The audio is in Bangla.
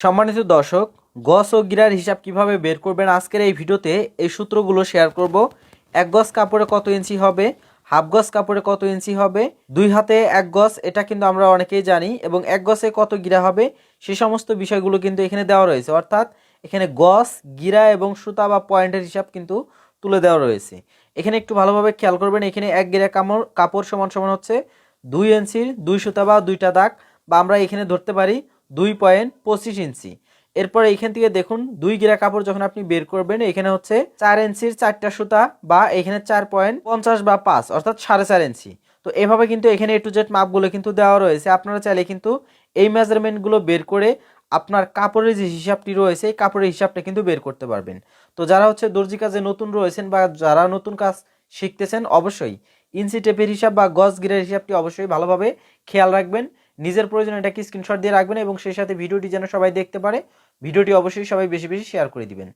সম্মানিত দর্শক, গস ও গিরার হিসাব কীভাবে বের করবেন আজকের এই ভিডিওতে এই সূত্রগুলো শেয়ার করব। এক গজ কাপড়ে কত ইঞ্চি হবে? হাফ গজ কাপড়ে কত ইঞ্চি হবে? দুই হাতে এক গজ এটা কিন্তু আমরা অনেকেই জানি, এবং এক গজে কত গিরা হবে? সে সমস্ত বিষয়গুলো কিন্তু এখানে দেওয়া রয়েছে। অর্থাৎ এখানে গজ গিরা এবং সুতা বা পয়েন্টের হিসাব কিন্তু তুলে দেওয়া রয়েছে। এখানে একটু ভালোভাবে খেয়াল করবেন, এখানে এক গিরা কামড়, কাপড় সমান সমান হচ্ছে দুই ইঞ্চির দুই সুতা বা দুইটা দাগ, বা আমরা এখানে ধরতে পারি দুই পয়েন্ট পঁচিশ ইঞ্চি। এরপরে এখান থেকে দেখুন, দুই গিরা কাপড় যখন আপনি বের করবেন, এখানে হচ্ছে চার ইঞ্চির চারটা সুতা বা এখানে চার পয়েন্ট পঞ্চাশ বা পাঁচ, অর্থাৎ সাড়ে চার ইঞ্চি। তো এভাবে কিন্তু এখানে এ টু জেড মাপগুলো কিন্তু দেওয়া রয়েছে। আপনারা চাইলে কিন্তু এই মেজারমেন্টগুলো বের করে আপনার কাপড়ের যে হিসাবটি রয়েছে, এই কাপড়ের হিসাবটা কিন্তু বের করতে পারবেন। তো যারা হচ্ছে দর্জি কাজে নতুন রয়েছেন বা যারা নতুন কাজ শিখতেছেন, অবশ্যই ইঞ্চি টেপের হিসাব বা গজ গিরের হিসাবটি অবশ্যই ভালোভাবে খেয়াল রাখবেন। নিজের প্রয়োজনে এটাকে স্ক্রিনশট দিয়ে রাখবেন এবং সেই সাথে ভিডিওটি যেন সবাই দেখতে পারে, ভিডিওটি অবশ্যই সবাই বেশি বেশি শেয়ার করে দিবেন।